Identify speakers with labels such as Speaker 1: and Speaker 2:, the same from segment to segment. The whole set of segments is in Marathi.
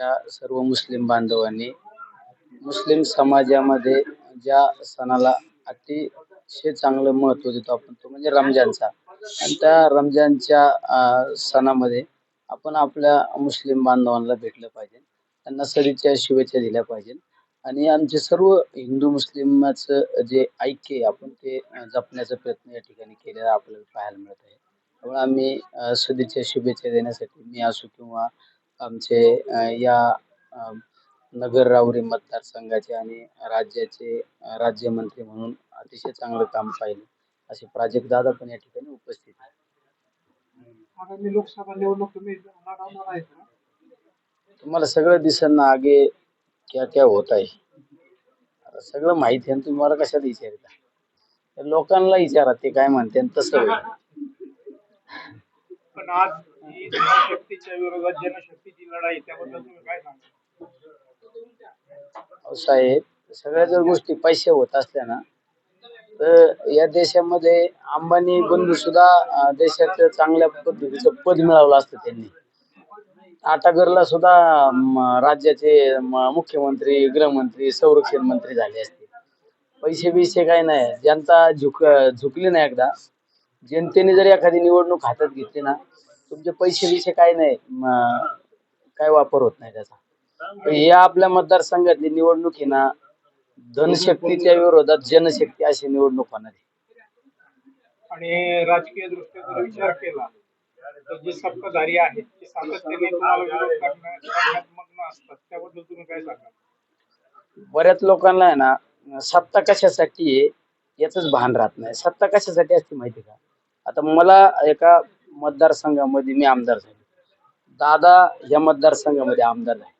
Speaker 1: देशाच्या सर्व मुस्लिम बांधवांनी मुस्लिम समाजामध्ये ज्या सणाला अतिशय चांगलं महत्त्व देतो आपण तो म्हणजे रमजानचा. आणि त्या रमजानच्या सणामध्ये आपण आपल्या मुस्लिम बांधवांना भेटलं पाहिजे. त्यांना सरीच्या शुभेच्छा दिल्या पाहिजे आणि आमचे सर्व हिंदू मुस्लिमाचं जे ऐक्य आहे आपण ते जपण्याचा प्रयत्न या ठिकाणी केलेला आपल्याला पाहायला मिळत आहे. त्यामुळे आम्ही सदिच्छा शुभेच्छा देण्यासाठी मी असो किंवा आमचे या नगर राहुरी मतदारसंघाचे आणि राज्याचे राज्यमंत्री म्हणून अतिशय चांगलं काम पाहिलं. असे प्राजक्त दादा पण या ठिकाणी उपस्थित आहेत.
Speaker 2: आगामी लोकसभा निवडणूक तुम्ही लढवणार आहेत ना?
Speaker 1: तुम्हाला सगळं दिसेल ना आगे क्या क्या होत आहे. आता सगळं माहिती आहे आणि तुम्ही मला कशाला विचारता? तर लोकांना विचारा ते काय म्हणते आणि तसं होईल.
Speaker 2: पण आज ही शक्तीच्या विरोधात जनशक्तीची लढाई त्याबद्दल तुम्ही काय सांगा
Speaker 1: साहेब सगळ्या जर गोष्टी पैसे होत असल्या ना तर या देशामध्ये अंबानी बंधू सुद्धा देशाचं चांगल्या पद्धतीचं पद मिळवलं असतं त्यांनी. आटागरला सुद्धा राज्याचे मुख्यमंत्री गृहमंत्री संरक्षण मंत्री झाले असते. पैसे बिसे काय नाही. जनता झुक झुकली नाही एकदा. जनतेने जर एखादी निवडणूक हातात घेतली ना तुमचे पैसे बिसे काय नाही. काय वापर होत नाही त्याचा. या आपल्या मतदारसंघातली निवडणूक आहे ना धनशक्तीच्या विरोधात जनशक्ती अशी निवडणूक होणार आहे.
Speaker 2: आणि राजकीय दृष्ट्या जर विचार केला तर जे सत्ताधारी आहेत ते सातत्याने तुम्हाला विरोध करण्या- करण्यात मग्न असतात. त्याबद्दल तुम्ही काय सांगा
Speaker 1: बऱ्याच लोकांना आहे ना सत्ता कशासाठी आहे याच भान राहत नाही. सत्ता कशासाठी असते माहिती का? आता मला एका मतदारसंघामध्ये मी आमदार झालो. दादा या मतदारसंघामध्ये आमदार आहे.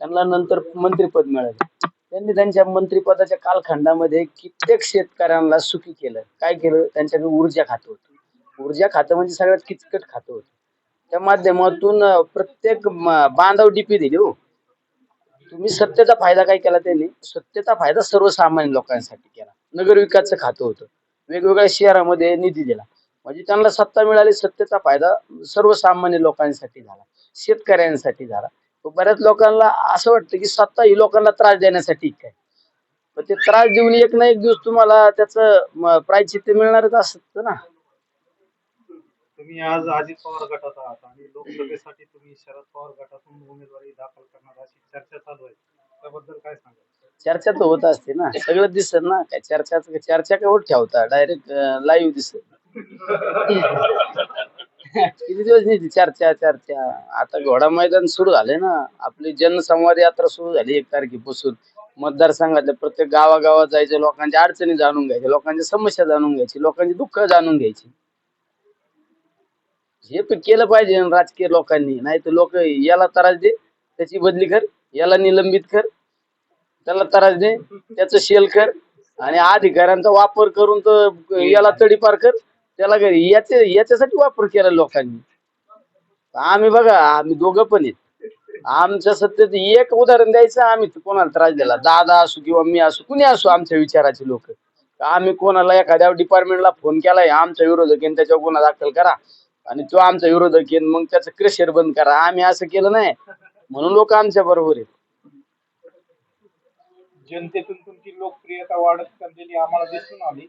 Speaker 1: त्यांना नंतर मंत्रिपद मिळाले. त्यांनी त्यांच्या मंत्रिपदाच्या कालखंडामध्ये कित्येक शेतकऱ्यांना सुखी केलं. काय केलं? त्यांच्याकडे ऊर्जा खातं होतं. ऊर्जा खातं म्हणजे सगळ्यात किचकट खातं होतं. त्या माध्यमातून प्रत्येक बांधव डीपी दिली हो. तुम्ही सत्तेचा फायदा काय केला त्यांनी? सत्तेचा फायदा सर्वसामान्य लोकांसाठी केला. नगरविकासचं खातं होतं. वेगवेगळ्या शहरामध्ये निधी दिला. म्हणजे त्यांना सत्ता मिळाली सत्तेचा फायदा सर्वसामान्य लोकांसाठी झाला शेतकऱ्यांसाठी झाला. बऱ्याच लोकांना असं वाटतं की सत्ता ही लोकांना त्रास देण्यासाठी काय पण ते त्रास देऊन एक ना एक दिवस तुम्हाला त्याचं प्रायचित्य मिळणारच असतं ना.
Speaker 2: तुम्ही आज अजित पवार गटात आहात आणि लोकसभेसाठी तुम्ही शरद पवार गटातून उमेदवारी दाखल करणार अशी चर्चा चालू आहे. त्याबद्दल काय सांगाल?
Speaker 1: चर्चा तर होत असते ना. सगळं दिसत ना. काय चर्चा चर्चा काय होत? ठेवता डायरेक्ट लाईव्ह दिसत. किती दिवस नाही ती चर्चा चर्चा आता घोडा मैदान सुरू झाले ना. आपली जनसंवाद यात्रा सुरू झाली एक तारखेपासून. मतदारसंघातल्या प्रत्येक गावागावात जायचे लोकांच्या अडचणी जाणून घ्यायच्या लोकांच्या समस्या जाणून घ्यायची लोकांची दुःख जाणून घ्यायची. हे तर केलं पाहिजे ना राजकीय लोकांनी. नाही तर लोक याला त्रास दे त्याची बदली कर याला निलंबित कर त्याला त्रास दे त्याचं शेल कर आणि अधिकाऱ्यांचा वापर करून तर याला तडीपार कर. त्याला घरी याचे याच्यासाठी वापर केला लोकांनी. आम्ही बघा आम्ही दोघं पण आहेत. आमच्या सत्तेत एक उदाहरण द्यायचं आम्ही कोणाला त्रास दिला. दादा असो किंवा मी असो कुणी असो आमच्या विचाराचे लोक. आम्ही कोणाला एखाद्या डिपार्टमेंटला फोन केलाय आमचा विरोधक येईन त्याच्यावर गुन्हा दाखल करा. आणि तो आमचा विरोधक येईन मग त्याचं क्रेशर बंद करा. आम्ही असं केलं नाही. म्हणून लोक आमच्या बरोबर आहेत.
Speaker 2: जनतेतून तुमची लोकप्रियता वाढत चाललेली आम्हाला दिसून आली.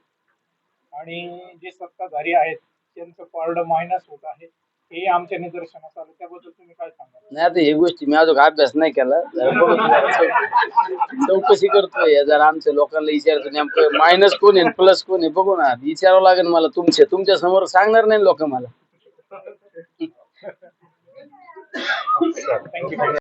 Speaker 2: आणि जे सत्ताधारी आहेत त्यांचं पारडं मायनस होत आहे हे आमच्या निदर्शनास आलं. त्याबद्दल तुम्ही काय सांगाल?
Speaker 1: नाही आता हे गोष्टी मी अजून अभ्यास नाही केला. जरा बघू. चौकशी करतोय जरा आमच्या लोकांना विचारतो नेमकं मायनस कोण आहे प्लस कोण आहे. बघू ना विचारावं लागेल मला तुमच्या. तुमच्यासमोर सांगणार नाही लोक मला.
Speaker 2: थँक्यू